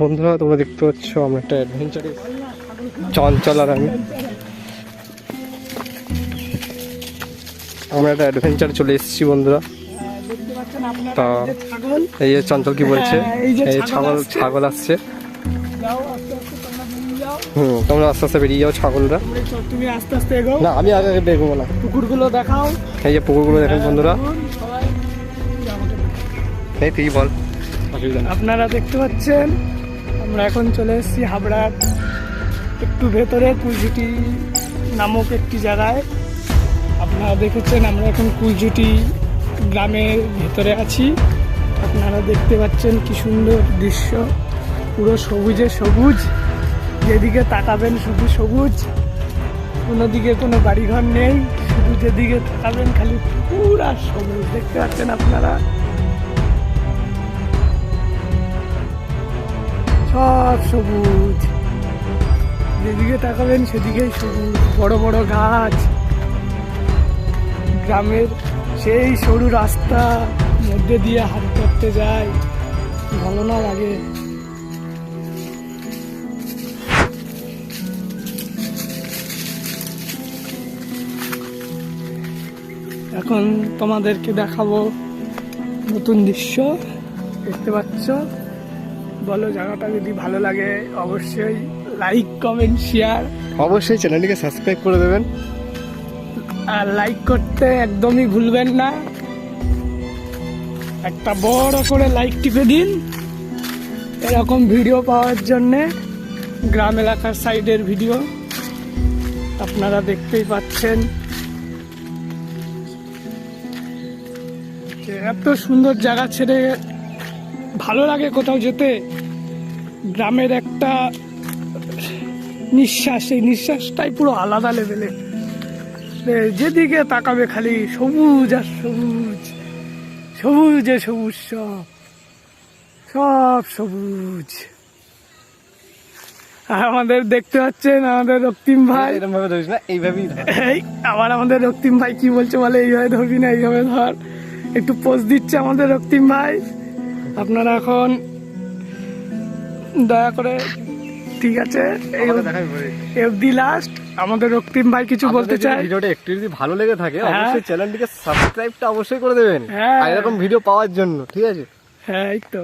বন্ধুরা তোমরা দেখতে পাচ্ছ আমরা একটা অ্যাডভেঞ্চারে চঞ্চল আর আমি। আমরা একটা অ্যাডভেঞ্চার চলে এসেছি বন্ধুরা। তা এই যে চঞ্চল কি বলছে? হ্যাঁ, এই ছাগল ছাগল আসছে। হুম তোমরা আস্তে আস্তে বেরিয়ে যাও ছাগলরা। তুমি আস্তে আস্তে এগো। না আমি আগে বেরবো না। পুকুরগুলো দেখাও। এই যে পুকুরগুলো দেখেন বন্ধুরা। আমাকে দেখাও। এই তুই বল। আপনারা দেখতে পাচ্ছেন আমরা এখন চলে এসেছি হাবড়ার একটু ভেতরে কুলজুটি নামক একটি জায়গায়। আপনারা দেখেছেন, আমরা এখন কুলজুটি গ্রামের ভেতরে আছি। আপনারা দেখতে পাচ্ছেন কি সুন্দর দৃশ্য। পুরো সবুজে সবুজ। যেদিকে তাকাবেন শুধু সবুজ। কোনো কোনো বাড়িঘর নেই। শুধু যেদিকে তাকাবেন খালি পুরা সবুজ। দেখতে পাচ্ছেন আপনারা? সব সবুজ। যেদিকে তাকাবেন সেদিকেই সবুজ। বড় বড় গাছ। গ্রামের সেই সরু রাস্তা মধ্যে দিয়ে হাত করতে যায়। ভালো না লাগে। এখন তোমাদেরকে দেখাবো নতুন দৃশ্য। দেখতে পাচ্ছ? বলো জায়গাটা যদি ভালো লাগে অবশ্যই লাইক কমেন্ট শেয়ার অবশ্যই চ্যানেলটিকে সাবস্ক্রাইব করে দেবেন। আর লাইক করতে একদমই ভুলবেন না। একটা বড় করে লাইক টিপে দিন। এরকম ভিডিও পাওয়ার জন্যে গ্রাম এলাকার সাইডের ভিডিও আপনারা দেখতেই পাচ্ছেন। এত সুন্দর জায়গা ছেড়ে ভালো লাগে কোথাও যেতে। গ্রামের একটা নিঃশ্বাস সেই নিঃশ্বাসটাই পুরো আলাদা লেভেলে যেদিকে তাকাবে খালি সবুজ আর সবুজ সবুজে সবুজ সব সব সবুজ। আর আমাদের দেখতে পাচ্ছেন আমাদের রক্তিম ভাই। এরকম ভাবে ধরিস না এইভাবেই এই আবার আমাদের রক্তিম ভাই কি বলছে বলে এইভাবে ধরবি না এইভাবে ধর। একটু পোজ দিচ্ছে আমাদের রক্তিম ভাই। আপনারা এখন দয়া করে ঠিক আছে। এফডি লাস্ট আমাদের রক্তিম ভাই কিছু বলতে চাই ভিডিওটা একটু যদি ভালো লেগে থাকে হ্যাঁ। অবশ্যই চ্যানেলটিকে সাবস্ক্রাইবটা অবশ্যই করে দেবেন হ্যাঁ। আর এরকম ভিডিও পাওয়ার জন্য ঠিক আছে হ্যাঁ এই তো